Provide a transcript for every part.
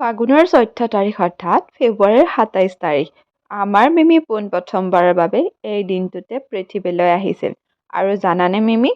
ফাগুনৰ চৈধ্য তাৰিখ অৰ্থাৎ ফেব্ৰুৱাৰীৰ সাতাইছ তাৰিখ। আমাৰ মিমি পোনপ্ৰথমবাৰৰ বাবে এই দিনটোতে পৃথিৱীলৈ আহিছিল। আৰু জানানে মিমি?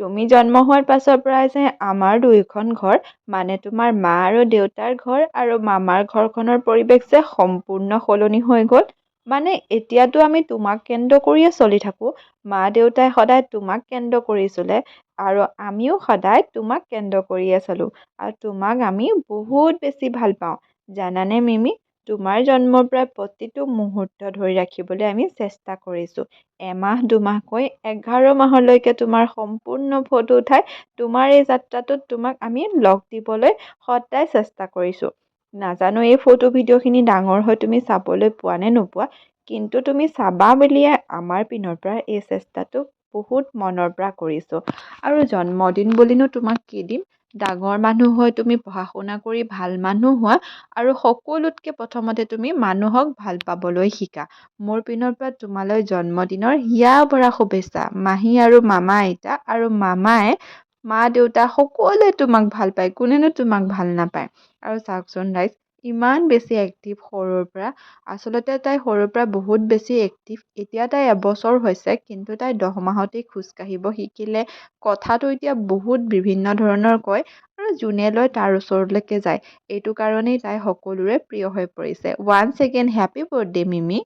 তুমি জন্ম হোৱাৰ পাছৰ পৰাই যে আমাৰ দুয়োখন ঘৰ মানে তোমাৰ মা আৰু দেউতাৰ ঘৰ আৰু মামাৰ ঘৰখনৰ পৰিৱেশ যে সম্পূৰ্ণ সলনি হৈ গ'ল মানে এতিয়াতো আমি তোমাক কেন্দ্ৰ কৰিয়ে চলি থাকোঁ মা দেউতাই সদায় তোমাক কেন্দ্ৰ কৰি চলে আৰু আমিও সদায় তোমাক কেন্দ্ৰ কৰিয়ে চলোঁ আৰু তোমাক আমি বহুত বেছি ভাল পাওঁ। জানানে মিমি? তোমাৰ জন্মৰ পৰা প্ৰতিটো মুহূৰ্ত ধৰি ৰাখিবলৈ আমি চেষ্টা কৰিছোঁ। এমাহ দুমাহকৈ এঘাৰ মাহলৈকে তোমাৰ সম্পূৰ্ণ ফটো উঠাই তোমাৰ এই যাত্ৰাটোত তোমাক আমি লগ দিবলৈ সদায় চেষ্টা কৰিছোঁ। নাজানো এই ফটো ভিডিঅ'খিনি ডাঙৰ হৈ তুমি চাবলৈ পোৱা নে নোপোৱা কিন্তু তুমি চাবা বুলিয়ে আমাৰ পিনৰ পৰা এই চেষ্টাটো বহুত মনৰ পৰা কৰিছোঁ। আৰু জন্মদিন বুলিনো তোমাক কি দিম? ডাঙৰ মানুহ হৈ তুমি পঢ়া শুনা কৰি ভাল মানুহ হোৱা আৰু সকলোতকৈ প্ৰথমতে তুমি মানুহক ভাল পাবলৈ শিকা। মোৰ পিনৰ পৰা তোমালৈ জন্মদিনৰ হিয়া ভৰা শুভেচ্ছা। মাহী আৰু মামা আইতা আৰু মামাই মা দেউতা সকলোৱে তোমাক ভাল পায় কোনেনো তোমাক ভাল নাপায়। আৰু চাওকচোন ৰাইজ ইমান বেছি এক্টিভ সৰুৰ পৰা আচলতে তাই সৰুৰ পৰা বহুত বেছি এক্টিভ এতিয়া তাই এবছৰ হৈছে কিন্তু তাই দহ মাহতেই খোজকাঢ়িব শিকিলে কথাটো এতিয়া বহুত বিভিন্ন ধৰণৰ কয় আৰু যোনে লয় তাৰ ওচৰলৈকে যায়। এইটো কাৰণেই তাই সকলোৰে প্ৰিয় হৈ পৰিছে। One second happy birthday' Mimi!